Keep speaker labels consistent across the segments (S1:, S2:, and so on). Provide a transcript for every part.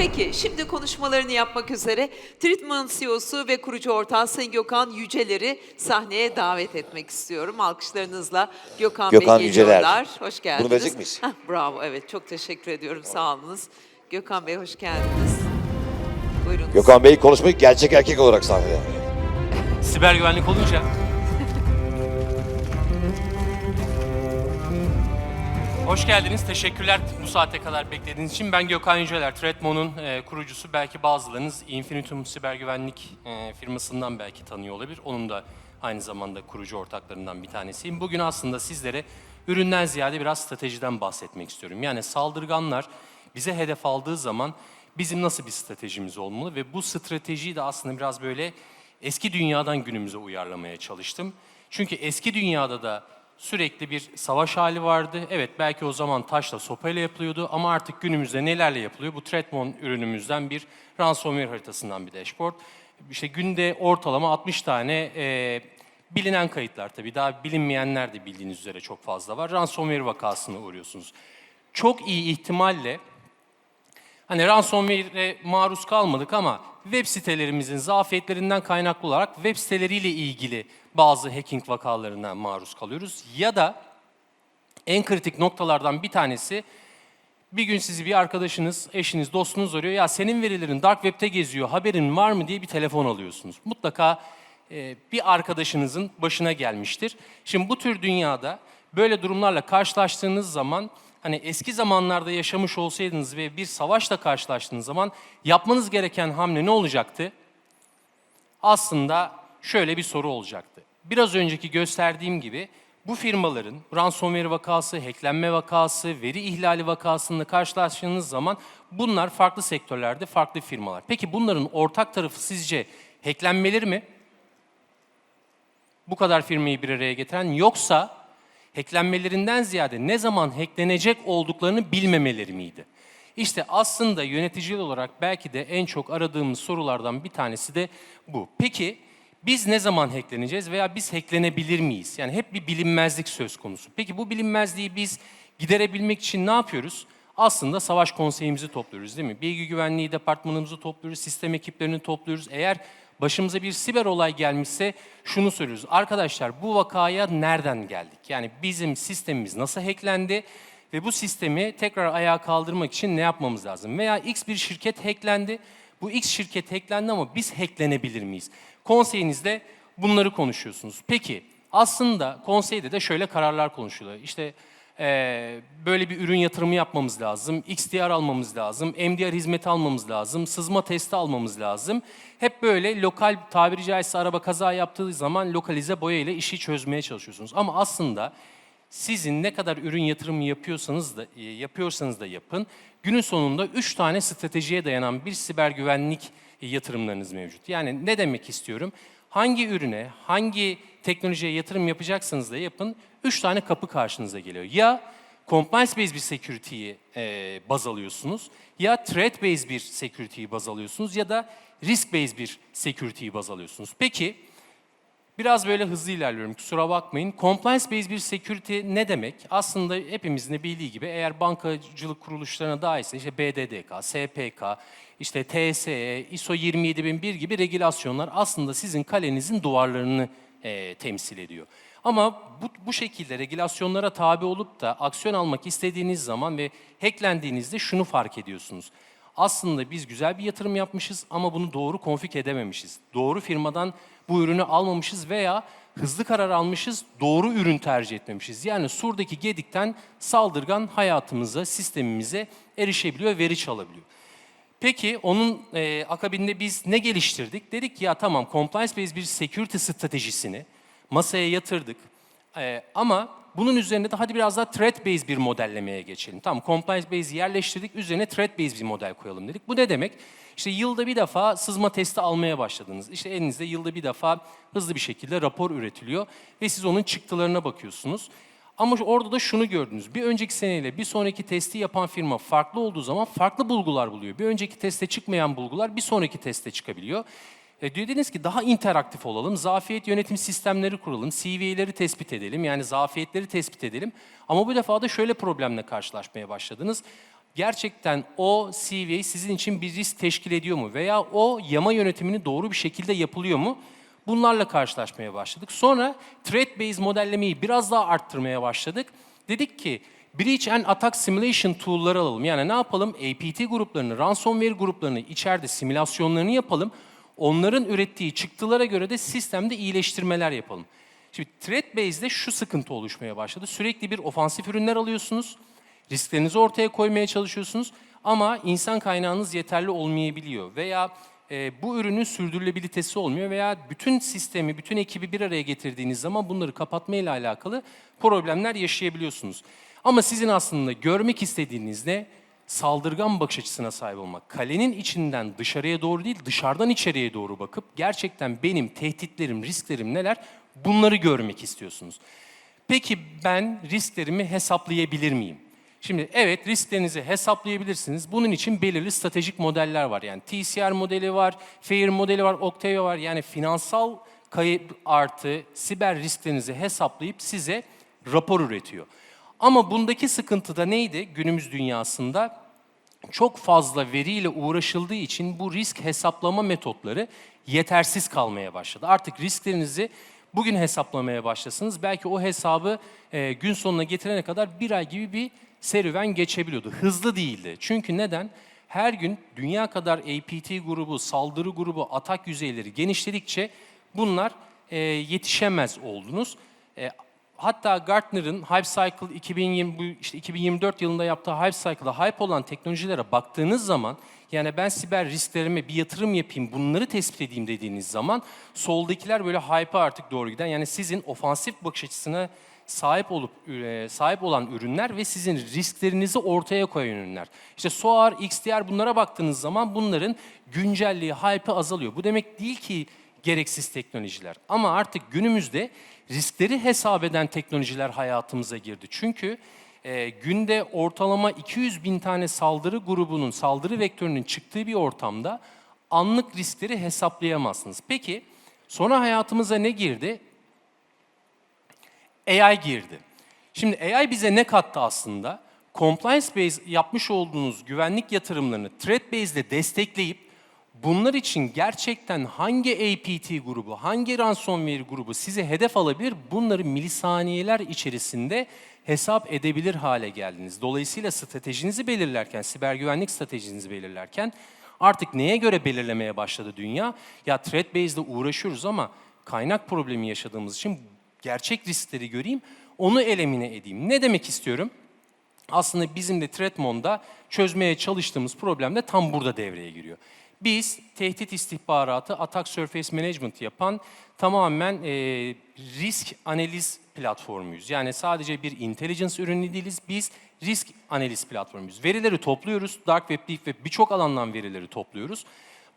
S1: Peki şimdi konuşmalarını yapmak üzere Treatment CEO'su ve kurucu ortağı Sayın Gökhan Yüceler'i sahneye davet etmek istiyorum. Alkışlarınızla Gökhan,
S2: Gökhan
S1: Bey
S2: Yüceler.
S1: geliyorlar. Hoş geldiniz.
S2: verecek miyiz?
S1: Bravo evet çok teşekkür ediyorum sağ olunuz. Gökhan Bey hoş geldiniz. Buyurun.
S2: Gökhan Bey konuşmayı gerçek erkek olarak sahnede.
S3: Siber güvenlik olunca Hoş geldiniz. Teşekkürler bu saate kadar beklediğiniz için. Ben Gökhan Yüceler, Tretmo'nun e, kurucusu. Belki bazılarınız Infinitum Siber Güvenlik e, firmasından belki tanıyor olabilir. Onun da aynı zamanda kurucu ortaklarından bir tanesiyim. Bugün aslında sizlere üründen ziyade biraz stratejiden bahsetmek istiyorum. Yani saldırganlar bize hedef aldığı zaman bizim nasıl bir stratejimiz olmalı ve bu stratejiyi de aslında biraz böyle eski dünyadan günümüze uyarlamaya çalıştım. Çünkü eski dünyada da sürekli bir savaş hali vardı. Evet belki o zaman taşla sopayla yapılıyordu ama artık günümüzde nelerle yapılıyor? Bu Tretmon ürünümüzden bir ransomware haritasından bir dashboard. İşte günde ortalama 60 tane e, bilinen kayıtlar tabii daha bilinmeyenler de bildiğiniz üzere çok fazla var. Ransomware vakasına uğruyorsunuz. Çok iyi ihtimalle Hani ransomware'e maruz kalmadık ama web sitelerimizin zafiyetlerinden kaynaklı olarak web siteleriyle ilgili bazı hacking vakalarına maruz kalıyoruz. Ya da en kritik noktalardan bir tanesi bir gün sizi bir arkadaşınız, eşiniz, dostunuz arıyor. Ya senin verilerin dark web'te geziyor, haberin var mı diye bir telefon alıyorsunuz. Mutlaka e, bir arkadaşınızın başına gelmiştir. Şimdi bu tür dünyada böyle durumlarla karşılaştığınız zaman hani eski zamanlarda yaşamış olsaydınız ve bir savaşla karşılaştığınız zaman yapmanız gereken hamle ne olacaktı? aslında şöyle bir soru olacaktı. Biraz önceki gösterdiğim gibi bu firmaların ransomware vakası, hacklenme vakası, veri ihlali vakasında karşılaştığınız zaman bunlar farklı sektörlerde farklı firmalar. Peki bunların ortak tarafı sizce hacklenmeleri mi? Bu kadar firmayı bir araya getiren yoksa hacklenmelerinden ziyade ne zaman hacklenecek olduklarını bilmemeleri miydi? İşte aslında yöneticiler olarak belki de en çok aradığımız sorulardan bir tanesi de bu. Peki biz ne zaman hackleneceğiz veya biz hacklenebilir miyiz? Yani hep bir bilinmezlik söz konusu. Peki bu bilinmezliği biz giderebilmek için ne yapıyoruz? Aslında savaş konseyimizi topluyoruz değil mi? Bilgi güvenliği departmanımızı topluyoruz, sistem ekiplerini topluyoruz. Eğer başımıza bir siber olay gelmişse şunu soruyoruz. Arkadaşlar bu vakaya nereden geldik? Yani bizim sistemimiz nasıl hacklendi? Ve bu sistemi tekrar ayağa kaldırmak için ne yapmamız lazım? Veya X bir şirket hacklendi. Bu X şirket hacklendi ama biz hacklenebilir miyiz? Konseyinizde bunları konuşuyorsunuz. Peki aslında konseyde de şöyle kararlar konuşuluyor. İşte eee, böyle bir ürün yatırımı yapmamız lazım, XDR almamız lazım, MDR hizmeti almamız lazım, sızma testi almamız lazım. Hep böyle lokal tabiri caizse araba kaza yaptığı zaman lokalize boya ile işi çözmeye çalışıyorsunuz. Ama aslında sizin ne kadar ürün yatırımı yapıyorsanız da e, yapıyorsanız da yapın. Günün sonunda üç tane stratejiye dayanan bir siber güvenlik yatırımlarınız mevcut. Yani ne demek istiyorum? Hangi ürüne, hangi teknolojiye yatırım yapacaksanız da yapın. Üç tane kapı karşınıza geliyor. Ya compliance based bir security'yi e, baz alıyorsunuz ya threat based bir security'yi baz alıyorsunuz ya da risk based bir security'yi baz alıyorsunuz. Peki Biraz böyle hızlı ilerliyorum kusura bakmayın. Compliance based bir security ne demek? Aslında hepimizin de bildiği gibi eğer bankacılık kuruluşlarına dahilse işte BDDK, SPK, işte TSE, ISO 27001 gibi regülasyonlar aslında sizin kalenizin duvarlarını e, temsil ediyor. Ama bu, bu şekilde regülasyonlara tabi olup da aksiyon almak istediğiniz zaman ve hacklendiğinizde şunu fark ediyorsunuz. Aslında biz güzel bir yatırım yapmışız ama bunu doğru konfig edememişiz. Doğru firmadan bu ürünü almamışız veya hızlı karar almışız, doğru ürün tercih etmemişiz. Yani surdaki gedikten saldırgan hayatımıza, sistemimize erişebiliyor, veri çalabiliyor. Peki onun e, akabinde biz ne geliştirdik? Dedik ki ya tamam compliance based bir security stratejisini masaya yatırdık. E, ama bunun üzerine de hadi biraz daha threat based bir modellemeye geçelim. Tamam compliance based yerleştirdik, üzerine threat based bir model koyalım dedik. Bu ne demek? İşte yılda bir defa sızma testi almaya başladınız. İşte elinizde yılda bir defa hızlı bir şekilde rapor üretiliyor ve siz onun çıktılarına bakıyorsunuz. Ama orada da şunu gördünüz. Bir önceki seneyle bir sonraki testi yapan firma farklı olduğu zaman farklı bulgular buluyor. Bir önceki teste çıkmayan bulgular bir sonraki teste çıkabiliyor. E, dediniz ki daha interaktif olalım, zafiyet yönetim sistemleri kuralım, CV'leri tespit edelim, yani zafiyetleri tespit edelim. Ama bu defa da şöyle problemle karşılaşmaya başladınız. gerçekten o CVA sizin için bir risk teşkil ediyor mu? Veya o yama yönetimini doğru bir şekilde yapılıyor mu? Bunlarla karşılaşmaya başladık. Sonra threat based modellemeyi biraz daha arttırmaya başladık. Dedik ki Breach and Attack Simulation tool'ları alalım. Yani ne yapalım? APT gruplarını, ransomware gruplarını içeride simülasyonlarını yapalım. Onların ürettiği çıktılara göre de sistemde iyileştirmeler yapalım. Şimdi threat based'de şu sıkıntı oluşmaya başladı. Sürekli bir ofansif ürünler alıyorsunuz. Risklerinizi ortaya koymaya çalışıyorsunuz ama insan kaynağınız yeterli olmayabiliyor veya e, bu ürünün sürdürülebilitesi olmuyor veya bütün sistemi, bütün ekibi bir araya getirdiğiniz zaman bunları kapatma ile alakalı problemler yaşayabiliyorsunuz. Ama sizin aslında görmek istediğiniz ne? Saldırgan bakış açısına sahip olmak. Kalenin içinden dışarıya doğru değil, dışarıdan içeriye doğru bakıp gerçekten benim tehditlerim, risklerim neler? Bunları görmek istiyorsunuz. Peki ben risklerimi hesaplayabilir miyim? Şimdi evet risklerinizi hesaplayabilirsiniz. Bunun için belirli stratejik modeller var. Yani TCR modeli var, FAIR modeli var, Octavia var. Yani finansal kayıp artı siber risklerinizi hesaplayıp size rapor üretiyor. Ama bundaki sıkıntı da neydi günümüz dünyasında? Çok fazla veriyle uğraşıldığı için bu risk hesaplama metotları yetersiz kalmaya başladı. Artık risklerinizi bugün hesaplamaya başlasınız. Belki o hesabı e, gün sonuna getirene kadar bir ay gibi bir serüven geçebiliyordu. Hızlı değildi. Çünkü neden? Her gün dünya kadar APT grubu, saldırı grubu, atak yüzeyleri genişledikçe bunlar e, yetişemez oldunuz. E, hatta Gartner'ın Hype Cycle 2020 bu işte 2024 yılında yaptığı Hype Cycle'da hype olan teknolojilere baktığınız zaman yani ben siber risklerime bir yatırım yapayım, bunları tespit edeyim dediğiniz zaman soldakiler böyle hype'a artık doğru giden yani sizin ofansif bakış açısına sahip olup sahip olan ürünler ve sizin risklerinizi ortaya koyan ürünler. İşte SOAR, XDR bunlara baktığınız zaman bunların güncelliği, hype'ı azalıyor. Bu demek değil ki gereksiz teknolojiler. Ama artık günümüzde riskleri hesap eden teknolojiler hayatımıza girdi. Çünkü e, günde ortalama 200 bin tane saldırı grubunun, saldırı vektörünün çıktığı bir ortamda anlık riskleri hesaplayamazsınız. Peki sonra hayatımıza ne girdi? AI girdi. Şimdi AI bize ne kattı aslında? Compliance based yapmış olduğunuz güvenlik yatırımlarını threat based ile destekleyip bunlar için gerçekten hangi APT grubu, hangi ransomware grubu size hedef alabilir bunları milisaniyeler içerisinde hesap edebilir hale geldiniz. Dolayısıyla stratejinizi belirlerken, siber güvenlik stratejinizi belirlerken artık neye göre belirlemeye başladı dünya? Ya threat based ile uğraşıyoruz ama kaynak problemi yaşadığımız için gerçek riskleri göreyim, onu elemine edeyim. Ne demek istiyorum? Aslında bizim de Tretmon'da çözmeye çalıştığımız problem de tam burada devreye giriyor. Biz tehdit istihbaratı, attack surface management yapan tamamen e, risk analiz platformuyuz. Yani sadece bir intelligence ürünü değiliz, biz risk analiz platformuyuz. Verileri topluyoruz, dark web, deep web birçok alandan verileri topluyoruz.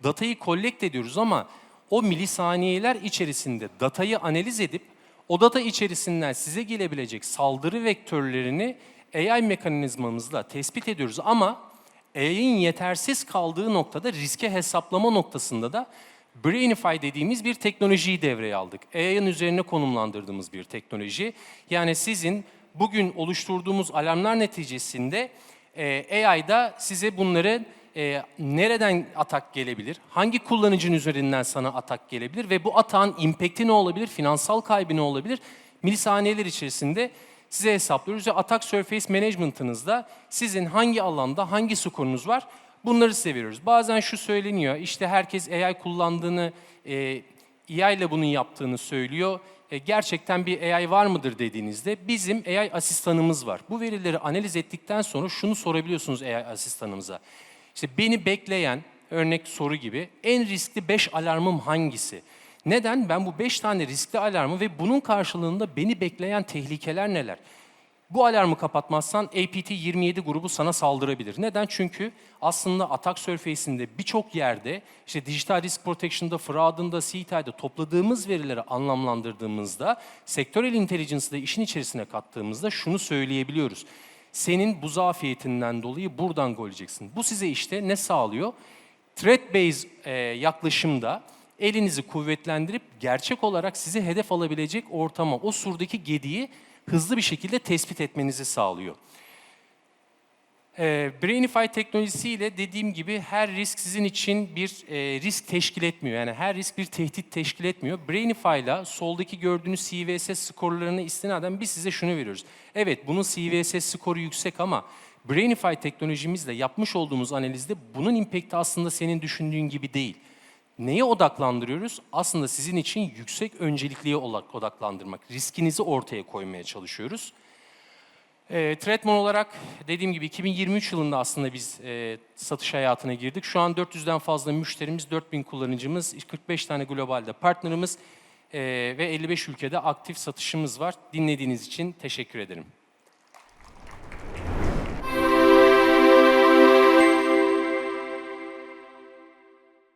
S3: Datayı collect ediyoruz ama o milisaniyeler içerisinde datayı analiz edip o data içerisinden size gelebilecek saldırı vektörlerini AI mekanizmamızla tespit ediyoruz ama AI'nin yetersiz kaldığı noktada riske hesaplama noktasında da Brainify dediğimiz bir teknolojiyi devreye aldık. AI'nin üzerine konumlandırdığımız bir teknoloji. Yani sizin bugün oluşturduğumuz alarmlar neticesinde e, AI'da size bunları e, nereden atak gelebilir, hangi kullanıcının üzerinden sana atak gelebilir ve bu atağın impact'i ne olabilir, finansal kaybı ne olabilir, milisaniyeler içerisinde size hesaplıyoruz ve atak surface management'ınızda sizin hangi alanda hangi skorunuz var bunları size veriyoruz. Bazen şu söyleniyor, işte herkes AI kullandığını, e, AI ile bunu yaptığını söylüyor. E, gerçekten bir AI var mıdır dediğinizde bizim AI asistanımız var. Bu verileri analiz ettikten sonra şunu sorabiliyorsunuz AI asistanımıza. İşte beni bekleyen, örnek soru gibi en riskli 5 alarmım hangisi? Neden? Ben bu 5 tane riskli alarmı ve bunun karşılığında beni bekleyen tehlikeler neler? Bu alarmı kapatmazsan APT-27 grubu sana saldırabilir. Neden? Çünkü aslında atak surface'inde birçok yerde işte dijital risk protection'da, fraud'ında, CTI'de topladığımız verileri anlamlandırdığımızda, sektörel intelligence'ı işin içerisine kattığımızda şunu söyleyebiliyoruz. Senin bu zafiyetinden dolayı buradan gol. Bu size işte ne sağlıyor? Threat based e, yaklaşımda elinizi kuvvetlendirip gerçek olarak sizi hedef alabilecek ortama, o surdaki gediği hızlı bir şekilde tespit etmenizi sağlıyor. Ee, Brainify teknolojisiyle dediğim gibi her risk sizin için bir e, risk teşkil etmiyor. Yani her risk bir tehdit teşkil etmiyor. Brainify ile soldaki gördüğünüz CVSS skorlarını istinaden biz size şunu veriyoruz. Evet bunun CVSS skoru yüksek ama Brainify teknolojimizle yapmış olduğumuz analizde bunun impact'i aslında senin düşündüğün gibi değil. Neye odaklandırıyoruz? Aslında sizin için yüksek öncelikliye odak- odaklandırmak, riskinizi ortaya koymaya çalışıyoruz. E, Tretmon olarak dediğim gibi 2023 yılında aslında biz e, satış hayatına girdik. Şu an 400'den fazla müşterimiz, 4000 kullanıcımız, 45 tane globalde partnerimiz e, ve 55 ülkede aktif satışımız var. Dinlediğiniz için teşekkür ederim.